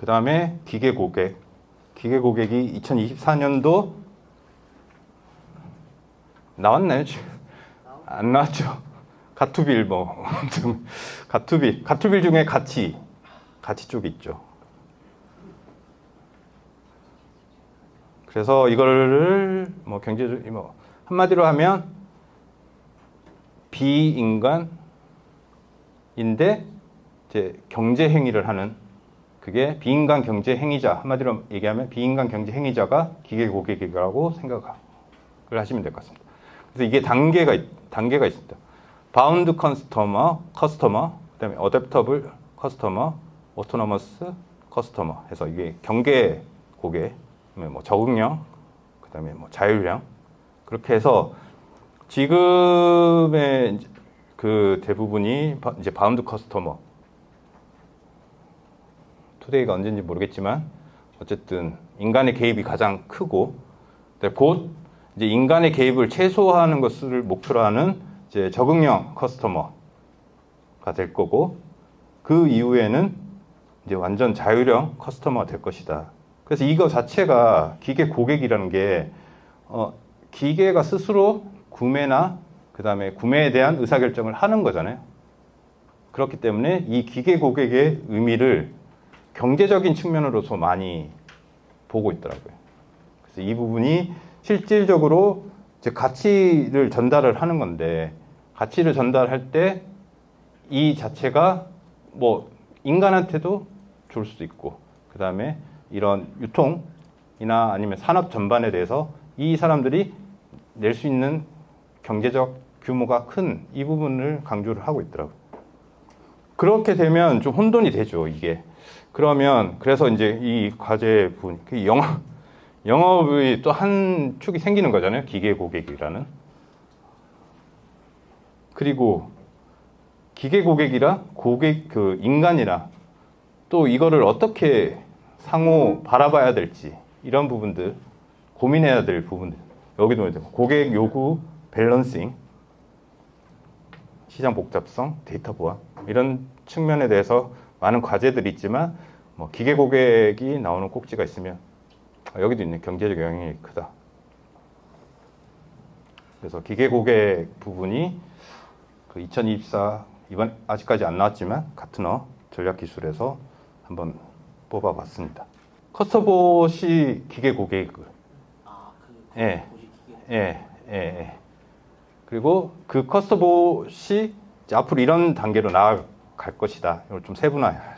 그 다음에 기계 고객. 기계 고객이 2024년도 나왔나요? 안 나왔죠. 가투빌 뭐 가투빌 가투빌 중에 가치 가치 쪽이 있죠. 그래서 이거를 뭐 경제적 뭐 한마디로 하면 비인간인데 이제 경제 행위를 하는 그게 비인간 경제 행위자 한마디로 얘기하면 비인간 경제 행위자가 기계 고객이라고 생각을 하시면 될 것 같습니다. 그래서 이게 단계가 있- 단계가 있습니다. 바운드 커스터머, 커스터머, 그다음에 어댑터블 커스터머, 오토노머스 커스터머 해서 이게 경계 고객, 뭐 적응형, 그다음에 뭐 자율형 그렇게 해서 지금의 그 대부분이 바- 이제 바운드 커스터머 투데이가 언제인지 모르겠지만 어쨌든 인간의 개입이 가장 크고 근데 곧 이제 인간의 개입을 최소화하는 것을 목표로 하는 이제 적응형 커스터머가 될 거고 그 이후에는 이제 완전 자율형 커스터머가 될 것이다. 그래서 이거 자체가 기계 고객이라는 게 어, 기계가 스스로 구매나 그 다음에 구매에 대한 의사결정을 하는 거잖아요. 그렇기 때문에 이 기계 고객의 의미를 경제적인 측면으로서 많이 보고 있더라고요. 그래서 이 부분이 실질적으로 이제 가치를 전달을 하는 건데 가치를 전달할 때 이 자체가 뭐 인간한테도 좋을 수도 있고 그 다음에 이런 유통이나 아니면 산업 전반에 대해서 이 사람들이 낼 수 있는 경제적 규모가 큰 이 부분을 강조를 하고 있더라고요. 그렇게 되면 좀 혼돈이 되죠, 이게. 그러면 그래서 이제 이 과제 부분, 그 영업 영업이 또 한 축이 생기는 거잖아요, 기계 고객이라는. 그리고 기계 고객이라 고객 그 인간이라 또 이거를 어떻게 상호 바라봐야 될지 이런 부분들 고민해야 될 부분들 여기도 이제 고객 요구 밸런싱 시장 복잡성 데이터 보안 이런 측면에 대해서 많은 과제들이 있지만 뭐 기계 고객이 나오는 꼭지가 있으면 아, 여기도 있네 경제적 영향이 크다 그래서 기계 고객 부분이 그 2024 이번 아직까지 안 나왔지만 가트너 전략 기술에서 한번 뽑아봤습니다. 커스터봇이 기계 고객을 아, 그 예. 예, 예, 예. 그리고 그 커스터봇이 앞으로 이런 단계로 나아 갈 것이다. 이걸 좀 세분화하시.